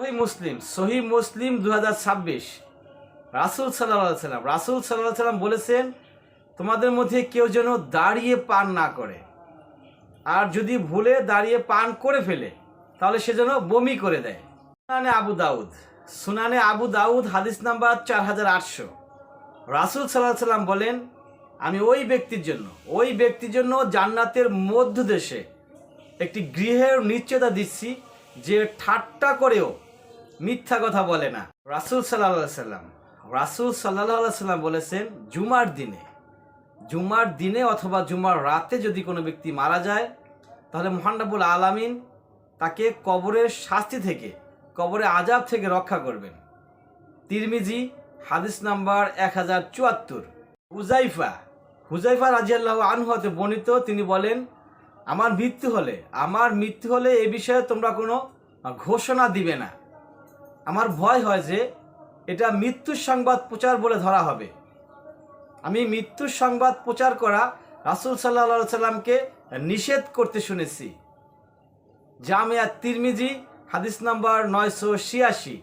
সহি মুসলিম সহি মুসলিম দু হাজার ছাব্বিশ। রাসুল সাল্লাম রাসুল সাল্লাহ সাল্লাম বলেছেন, তোমাদের মধ্যে কেউ যেন দাঁড়িয়ে পান না করে। আর যদি ভুলে দাঁড়িয়ে পান করে ফেলে, তাহলে সে যেন বমি করে দেয়। সুনানে আবু দাউদ, সুনানে আবু দাউদ, হাদিস নাম্বার চার হাজার আটশো। রাসুল সাল্লাহ সাল্লাম বলেন, আমি ওই ব্যক্তির জন্য, ওই ব্যক্তির জন্য জান্নাতের মধ্য দেশে একটি গৃহের নিশ্চয়তা দিচ্ছি, যে ঠাট্টা করেও মিথ্যা কথা বলে না। রাসুল সাল্লাহ সাল্লাম। রাসুল সাল্লাহ সাল্লাম বলেছেন, জুমার দিনে জুমার দিনে অথবা জুমার রাতে যদি কোনো ব্যক্তি মারা যায়, তাহলে মহানবুল আলামিন তাকে কবরের শাস্তি থেকে, কবরে আজাব থেকে রক্ষা করবেন। তিরমিজি, হাদিস নাম্বার এক হাজার চুয়াত্তর। হুজাইফা হুজাইফা রাজিয়াল্লাহ আনহাতে বর্ণিত, তিনি বলেন, আমার মৃত্যু হলে, আমার মৃত্যু হলে এ বিষয়ে তোমরা কোনো ঘোষণা দিবে না। আমার ভয় হয় যে এটা মৃত্যুর সংবাদ প্রচার বলে ধরা হবে। আমি মৃত্যুর সংবাদ প্রচার করা রাসুল সাল্লা সাল্লামকে নিষেধ করতে শুনেছি। জামিয়া তিরমিজি, হাদিস নাম্বার নয়শো ছিয়াশি।